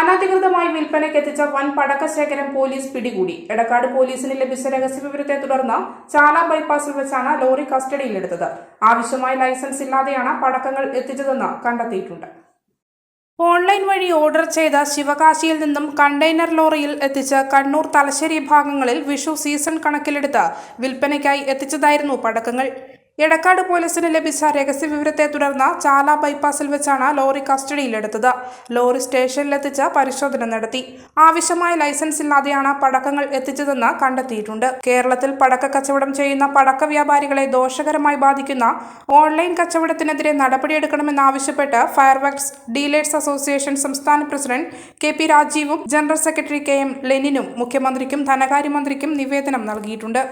അനധികൃതമായി വിൽപ്പനയ്ക്ക് എത്തിച്ച വൻ പടക്ക ശേഖരം പോലീസ് പിടികൂടി. എടക്കാട് പോലീസിന് ലഭിച്ച രഹസ്യവിവരത്തെ തുടർന്ന് ചാല ബൈപ്പാസിൽ വെച്ചാണ് ലോറി കസ്റ്റഡിയിലെടുത്തത്. ആവശ്യമായ ലൈസൻസ് ഇല്ലാതെയാണ് പടക്കങ്ങൾ എത്തിച്ചതെന്ന് കണ്ടെത്തിയിട്ടുണ്ട്. ഓൺലൈൻ വഴി ഓർഡർ ചെയ്ത ശിവകാശിയിൽ നിന്നും കണ്ടെയ്നർ ലോറിയിൽ എത്തിച്ച് കണ്ണൂർ തലശ്ശേരി ഭാഗങ്ങളിൽ വിഷു സീസൺ കണക്കിലെടുത്ത് വിൽപ്പനയ്ക്കായി എത്തിച്ചതായിരുന്നു പടക്കങ്ങൾ. എടക്കാട് പോലീസിന് ലഭിച്ച രഹസ്യ വിവരത്തെ തുടർന്ന് ചാല ബൈപ്പാസിൽ വെച്ചാണ് ലോറി കസ്റ്റഡിയിലെടുത്തത്. ലോറി സ്റ്റേഷനിലെത്തിച്ച് പരിശോധന നടത്തി. ആവശ്യമായ ലൈസൻസ് ഇല്ലാതെയാണ് പടക്കങ്ങൾ എത്തിച്ചതെന്ന് കണ്ടെത്തിയിട്ടുണ്ട്. കേരളത്തിൽ പടക്ക കച്ചവടം ചെയ്യുന്ന പടക്ക വ്യാപാരികളെ ദോഷകരമായി ബാധിക്കുന്ന ഓൺലൈൻ കച്ചവടത്തിനെതിരെ നടപടിയെടുക്കണമെന്നാവശ്യപ്പെട്ട് ഫയർവർക്സ് ഡീലേഴ്സ് അസോസിയേഷൻ സംസ്ഥാന പ്രസിഡന്റ് കെ പി രാജീവും ജനറൽ സെക്രട്ടറി കെ എം ലെനിനും മുഖ്യമന്ത്രിക്കും ധനകാര്യമന്ത്രിക്കും നിവേദനം നൽകിയിട്ടുണ്ട്.